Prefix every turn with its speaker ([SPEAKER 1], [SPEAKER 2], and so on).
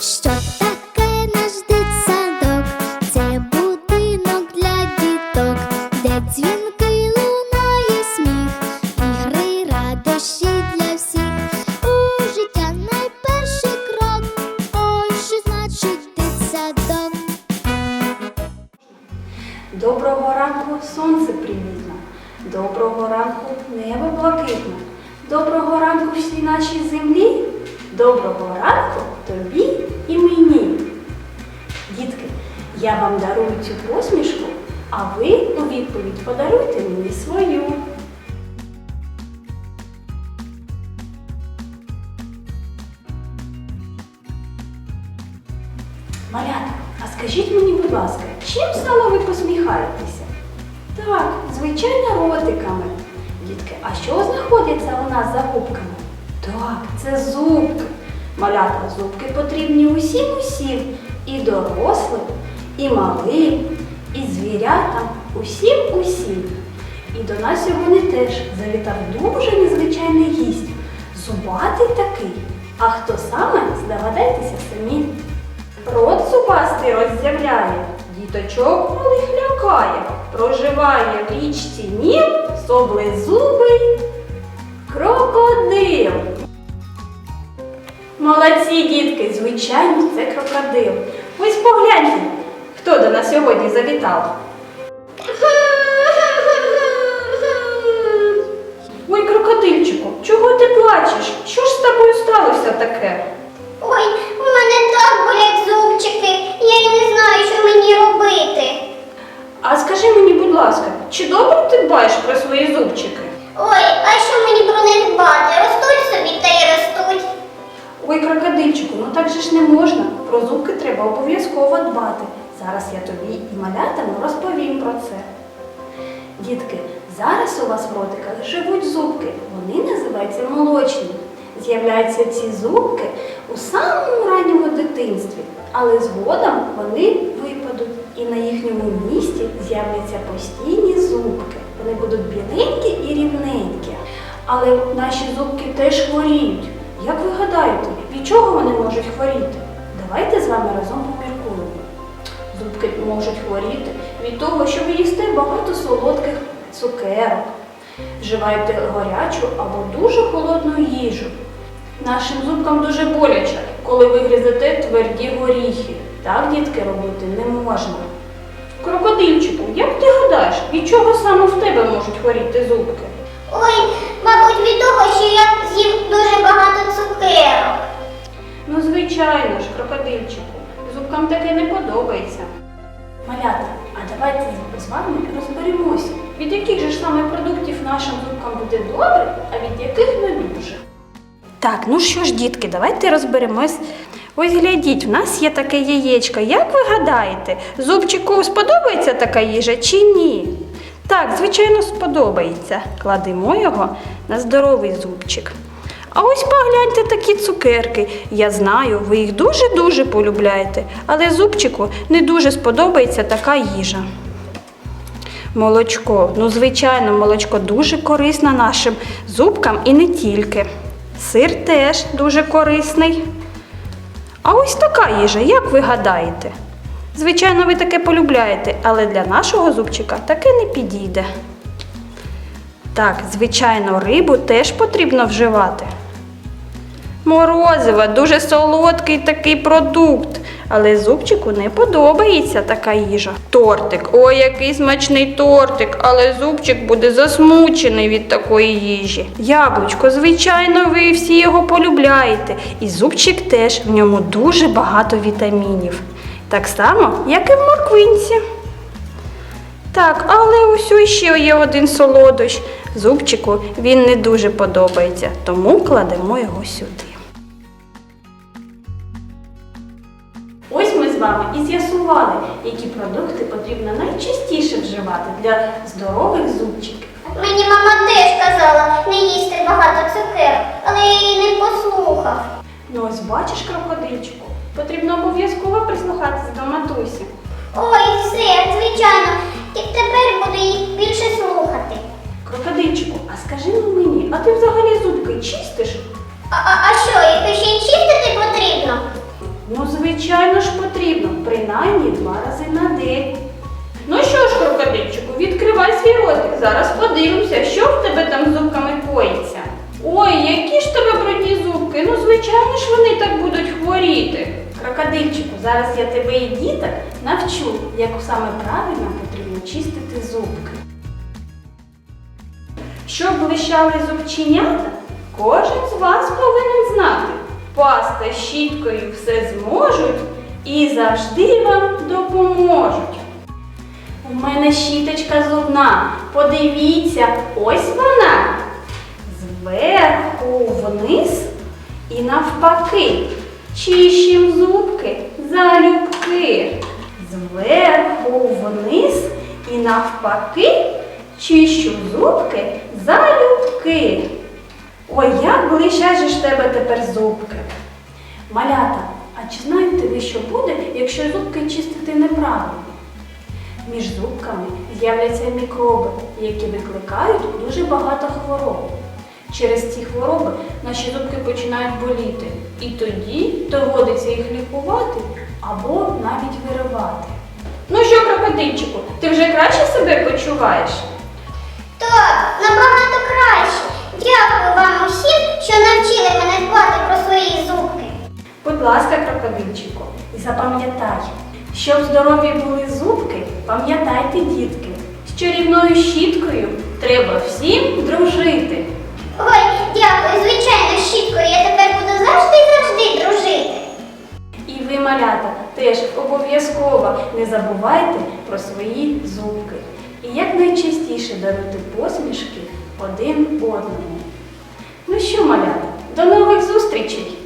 [SPEAKER 1] Що таке наш дитсадок? Це будинок для діток, де дзвінки лунає сміх, ігри, радощі для всіх. У життя найперший крок. Ой, що значить?
[SPEAKER 2] Доброго ранку сонце привітно, доброго ранку небо блакитне, доброго ранку всій нашій землі, доброго ранку тобі і мені. Дітки, я вам дарую цю посмішку, а ви у відповідь подаруйте мені свою. Малята, а скажіть мені, будь ласка, чим саме ви посміхаєтеся? Так, звичайно, ротиками. Дітки, а що знаходиться у нас за губками? Так, це зубки. Малята, зубки потрібні усім усім. І дорослим, і малим, і звірятам, усім усім. І до нас сьогодні теж завітав дуже незвичайний гість. Зубатий такий. А хто саме, здогадайтеся самі. Рот зубастий роззявляє, діточок малих лякає, проживає в річці Ніл соблезубий крокодил. Молодці, дітки, звичайно, це крокодил. Ось погляньте, хто до нас сьогодні завітав. Ой, крокодильчику, ну так же ж не можна. Про зубки треба обов'язково дбати. Зараз я тобі і малятам розповім про це. Дітки, зараз у вас в ротиках живуть зубки. Вони називаються молочні. З'являються ці зубки у самому ранньому дитинстві, але згодом вони випадуть і на їхньому місці з'являться постійні зубки. Вони будуть біленькі і рівненькі. Але наші зубки теж хворіють. Як ви гадаєте, від чого вони можуть хворіти? Давайте з вами разом поміркуємо. Зубки можуть хворіти від того, що ви їсте багато солодких цукерок, вживаєте гарячу або дуже холодну їжу. Нашим зубкам дуже боляче, коли ви гризете тверді горіхи. Так, дітки, робити не можна. Крокодильчику, як ти гадаєш, від чого саме в тебе можуть хворіти зубки?
[SPEAKER 3] Ой, мабуть, від того, що я з'їв дуже багато цукерок.
[SPEAKER 2] Ну, звичайно ж, крокодильчику, зубкам таке не подобається. Малята, а давайте з вами розберемося, від яких же ж саме продуктів нашим зубкам буде добре, а від яких не дуже. Так, ну що ж, дітки, давайте розберемось. Ось глядіть, в нас є таке яєчко. Як ви гадаєте, зубчику сподобається така їжа чи ні? Так, звичайно, сподобається. Кладемо його на здоровий зубчик. А ось погляньте такі цукерки. Я знаю, ви їх дуже-дуже полюбляєте, але зубчику не дуже сподобається така їжа. Молочко. Ну, звичайно, молочко дуже корисне нашим зубкам і не тільки. Сир теж дуже корисний. А ось така їжа, як ви гадаєте? Звичайно, ви таке полюбляєте, але для нашого зубчика таке не підійде. Так, звичайно, рибу теж потрібно вживати. Морозиво дуже солодкий такий продукт, але зубчику не подобається така їжа. Тортик, ой, який смачний тортик, але зубчик буде засмучений від такої їжі. Яблучко, звичайно, ви всі його полюбляєте, і зубчик теж в ньому дуже багато вітамінів. Так само, як і в морквинці. Так, але ось ще є один солодощ. Зубчику він не дуже подобається, тому кладемо його сюди. Ось ми з вами і з'ясували, які продукти потрібно найчастіше вживати для здорових зубчиків.
[SPEAKER 3] Мені мама теж казала не їсти багато цукерок, але я її не послухав.
[SPEAKER 2] Ну ось бачиш, крокодильчику, потрібно обов'язково прислухатися до матусі.
[SPEAKER 3] Ой, все, звичайно. І тепер буду їх більше слухати.
[SPEAKER 2] Крокодильчику, а скажи мені, а ти взагалі зубки чистиш?
[SPEAKER 3] А, а, а що, їх ще й чистити потрібно?
[SPEAKER 2] Ну, звичайно ж потрібно, принаймні два рази на день. Ну що ж, крокодильчику, відкривай свій ротик. Зараз подивимося, що в тебе там з зубками коїться. Ой, які ж тебе брудні зубки. Ну, звичайно ж, вони так будуть хворіти. Крокодильчику, зараз я тебе і діток навчу, як саме правильно потрібно чистити зубки. Щоб блищали зубченята, кожен з вас повинен знати. Паста щіткою все зможуть і завжди вам допоможуть. У мене щіточка зубна. Подивіться, ось вона. Зверху вниз і навпаки. Чищим зубки залюбки. Зверху вниз і навпаки. Чищу зубки залюбки. Ой, як блищать ж тебе тепер зубки. Малята, а чи знаєте ви, що буде, якщо зубки чистити неправильно? Між зубками з'являться мікроби, які викликають дуже багато хвороб. Через ці хвороби наші зубки починають боліти, і тоді доводиться їх лікувати або навіть виривати. Ну що, крокодильчику, ти вже краще себе почуваєш?
[SPEAKER 3] Так, набагато краще. Дякую вам усім, що навчили мене дбати про свої зубки.
[SPEAKER 2] Будь ласка, крокодильчику, і запам'ятай, щоб здорові були зубки, пам'ятайте, дітки, з чарівною щіткою І якнайчастіше даруйте посмішки один одному. Ну що, малята, до нових зустрічей!